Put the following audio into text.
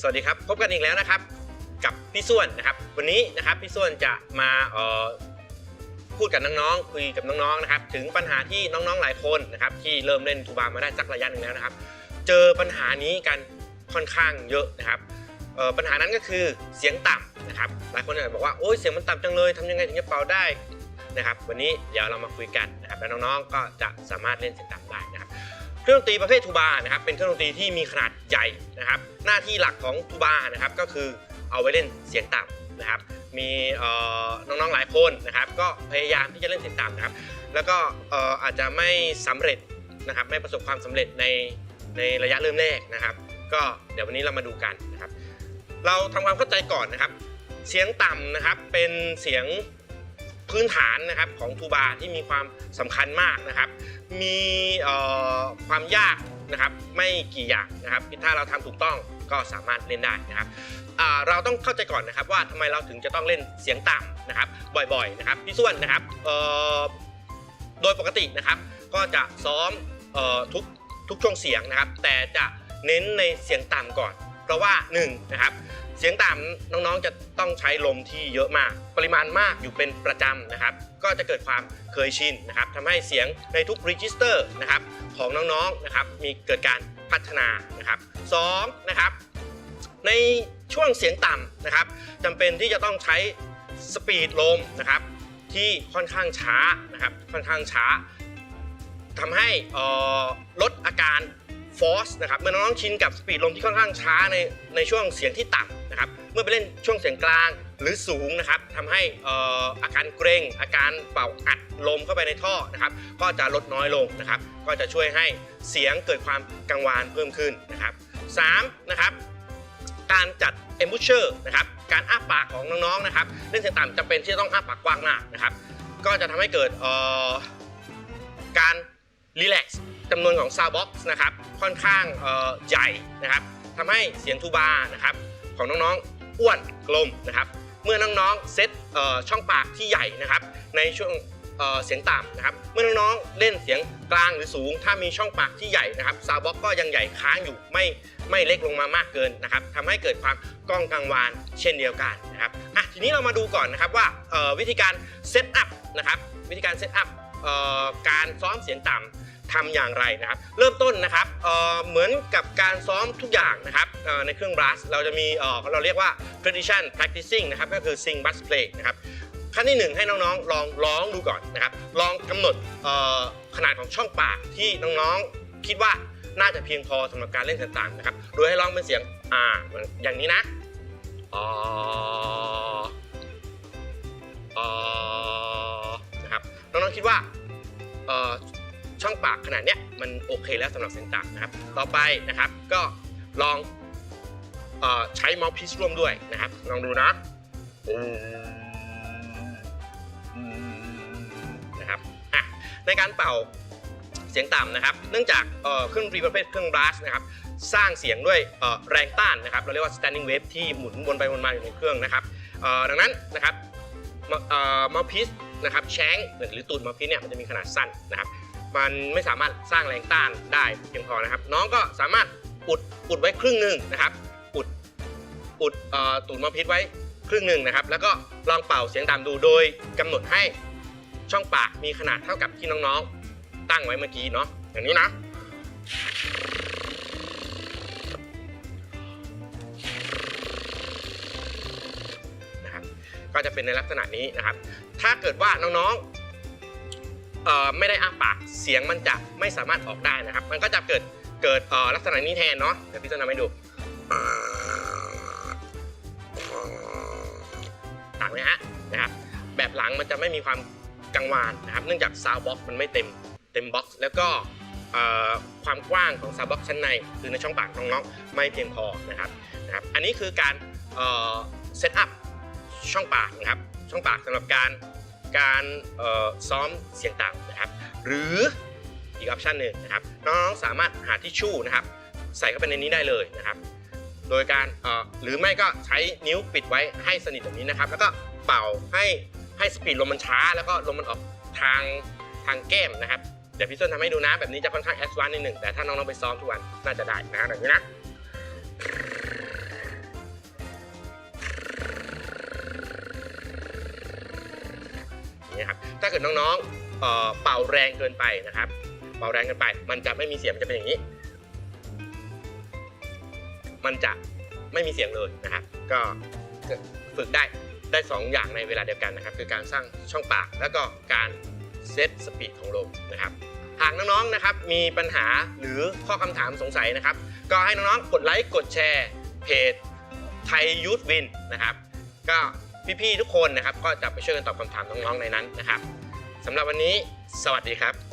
สวัสดีครับ พบกันอีกแล้วนะครับ กับพี่ส่วนนะครับ วันนี้นะครับพี่ส่วนจะมาเอ่อพูดกับน้องๆคุยกับน้องๆนะครับ ถึงปัญหาที่น้องๆหลายคนนะครับ ที่เริ่มเล่นทูบามาได้สักระยะหนึ่งแล้วนะครับ เจอปัญหานี้กันค่อนข้างเยอะนะครับเอ่อปัญหานั้นก็คือเสียงต่ำนะครับ หลายคนอาจจะบอกว่าโอ้ยเสียงมันต่ำจังเลยทำยังไงถึงจะเป่าได้นะครับ วันนี้เดี๋ยวเรามาคุยกันนะครับ แล้วน้องๆก็จะสามารถเล่นเสียงต่ำได้นะ เครื่องดนตรีประเภททูบานะครับเป็นเครื่องดนตรีที่มีขนาดใหญ่นะครับ หน้าที่หลักของทูบานะครับก็คือเอาไว้เล่นเสียงต่ำนะครับ มีน้องๆหลายคนนะครับ ก็พยายามที่จะเล่นเสียงต่ำนะครับ แล้วก็เอ่ออาจจะไม่สำเร็จนะครับไม่ประสบความสำเร็จในในระยะเริ่มแรกนะครับ ก็เดี๋ยววันนี้เรามาดูกันนะครับ เราทำความเข้าใจก่อนนะครับ เสียงต่ำนะครับเป็นเสียง พื้นฐานนะครับของทูบาที่มีความสำคัญมากนะครับ มีความยากนะครับไม่กี่อย่างนะครับถ้าเราทำถูกต้องก็สามารถเล่นได้นะครับเราต้องเข้าใจก่อนนะครับว่าทำไมเราถึงจะต้องเล่นเสียงต่ำนะครับบ่อยๆนะครับพี่ส่วนนะครับโดยปกตินะครับก็จะซ้อมออทุกทุกช่วงเสียงนะครับ แต่จะเน้นในเสียงต่ำก่อน เพราะว่า1นงนะครับเสียงต่ำน้องๆจะต้องใช้ลมที่เยอะมาก ปริมาณมากอยู่เป็นประจำนะครับ ก็จะเกิดความเคยชินนะครับทำให้เสียงในทุกรีจิสเตอร์นะครับของน้องๆนะครับมีเกิดการพัฒนานะครับสองนะครับในช่วงเสียงต่ำนะครับจำเป็นที่จะต้องใช้สปีดลมนะครับที่ค่อนข้างช้านะครับค่อนข้างช้าทำให้ออลดอาการ ฟอสนะครับเมื่อน้องๆชินกับสปีดลมที่ค่อนข้างช้าในในช่วงเสียงที่ต่ำนะครับเมื่อไปเล่นช่วงเสียงกลางหรือสูงนะครับทำให้อาการเกรงอาการเป่าอัดลมเข้าไปในท่อนะครับก็จะลดน้อยลงนะครับ ก็จะช่วยให้เสียงเกิดความกังวานเพิ่มขึ้นนะครับสามนะครับการจัด e m b u s h e r นะครับการอ้าปากของน้องๆนะครับเล่นเสียงต่ำจำเป็นที่จะต้องอ้าปากกว้างมากนะครับก็จะทำให้เกิดการรีแลกซ์ จำนวนของซาวบ็อกซ์นะครับค่อนข้างใหญ่นะครับทำให้เสียงทูบานะครับของน้องๆอ้วนกลมนะครับ เมื่อน้องๆเซตช่องปากที่ใหญ่นะครับในช่วงเเสียงต่ำนะครับ เมื่อน้องๆเล่นเสียงกลางหรือสูง ถ้ามีช่องปากที่ใหญ่นะครับซาวบ็อกก็ยังใหญ่ค้างอยู่ไม่ไม่เล็กลงมามากเกินนะครับทำให้เกิดความก้องกังวานเช่นเดียวกันนะครับอะทีนี้เรามาดูก่อนนะครับว่าวิธีการเซตอัพนะครับวิธีการเซตอัพการซ้อมเสียงต่ำ ทำอย่างไรนะครับ เริ่มต้นนะครับเเหมือนกับการซ้อมทุกอย่างนะครับในเครื่องบลัสเราจะมีเเราเรียกว่า tradition practicing นะครับก็คือ sing bass play นะครับขั้นที่หนึ่งให้น้องๆ ลองร้องดูก่อนนะครับ ลองกำหนดขนาดของช่องปากที่น้องๆคิดว่าน่าจะเพียงพอสำหรับการเล่นต่างๆนะครับ โดยให้ร้องเป็นเสียงอ่าอย่างนี้นะอ๋ออ๋อนะครับน้องๆคิดว่า ช่องปากขนาดเนี้ยมันโอเคแล้วสำหรับเสียงต่ำนะครับ ต่อไปนะครับก็ลองออใช้ mouthpiece ร่วมด้วยนะครับ ลองดูนะนะครับอะในการเป่าเสียงต่ำนะครับ เนื่องจากเครื่องดนตรีประเภทเครื่องบลัสนะครับสร้างเสียงด้วยแรงต้านนะครับ เราเรียกว่า standing wave ที่หมุนวนไปวนมาอยู่ในเครื่องนะครับดังนั้นนะครับมาพิสนะครับแชงหรือตูดมาพิสเนี่ยมันจะมีขนาดสั้นนะครับ มันไม่สามารถสร้างแรงต้านได้เพียงพอนะครับ น้องก็สามารถอุดอุดไว้ครึ่งหนึ่งนะครับ อุดอุดเอ่อตูดมาพิสไว้ครึ่งหนึ่งนะครับ แล้วก็ลองเป่าเสียงต่ำดูโดยกำหนดให้ช่องปากมีขนาดเท่ากับที่น้องๆ ตั้งไว้เมื่อกี้เนาะอย่างนี้นะนะครับก็จะเป็นในลักษณะนี้นะครับ ถ้าเกิดว่าน้องๆ เอ่อไม่ได้อ้าปากเสียงมันจะไม่สามารถออกได้นะครับ มันก็จะเกิดเกิดเอ่อลักษณะนี้แทนเนาะเดี๋ยวพี่จะทำให้ดูต่างไหมฮะนะครับแบบหลังมันจะไม่มีความกังวานนะครับ เนื่องจากซาวบ็อกมันไม่เต็มเต็มบ็อกซ์แล้วก็ความกว้างของซาวบ็อกชั้นในคือในช่องปากน้องๆไม่เพียงพอนะครับนะครับ อันนี้คือการเซตอัพช่องปากนะครับช่องปากสำหรับการ การซ้อมเสียงต่ำนะครับ หรืออีกออปชันหนึ่งนะครับ น้องๆสามารถหาทิชชู่นะครับ ใส่เข้าไปในนี้ได้เลยนะครับ โดยการหรือไม่ก็ใช้นิ้วปิดไว้ให้สนิทแบบนี้นะครับ แล้วก็เป่าให้ให้สปีดลมมันช้า แล้วก็ลมมันออกทางทางแก้มนะครับเดี๋ยวพี่ส้นทำให้ดูนะ แบบนี้จะค่อนข้างแอดวานซ์นิดหนึ่งแต่ถ้าน้องๆไปซ้อมทุกวันน่าจะได้นะแบบนี้นะี้ครับถ้าเกิดน้องๆเป่าแรงเกินไปนะครับ เป่าแรงเกินไป มันจะไม่มีเสียงมันจะเป็นอย่างนี้ มันจะไม่มีเสียงเลยนะครับ ก็ฝึกได้ได้สองอย่างในเวลาเดียวกันนะครับ คือการสร้างช่องปาก แล้วก็การเซตสปีดของลมนะครับหากน้องๆนะครับมีปัญหาหรือข้อคำถามสงสัยนะครับ ก็ให้น้องๆกดไลค์กดแชร์เพจไทยยูทวินนะครับ ก็ พี่ๆทุกคนนะครับ ก็จะไปช่วยกันตอบคำถามน้องๆในนั้นนะครับสำหรับวันนี้ สวัสดีครับ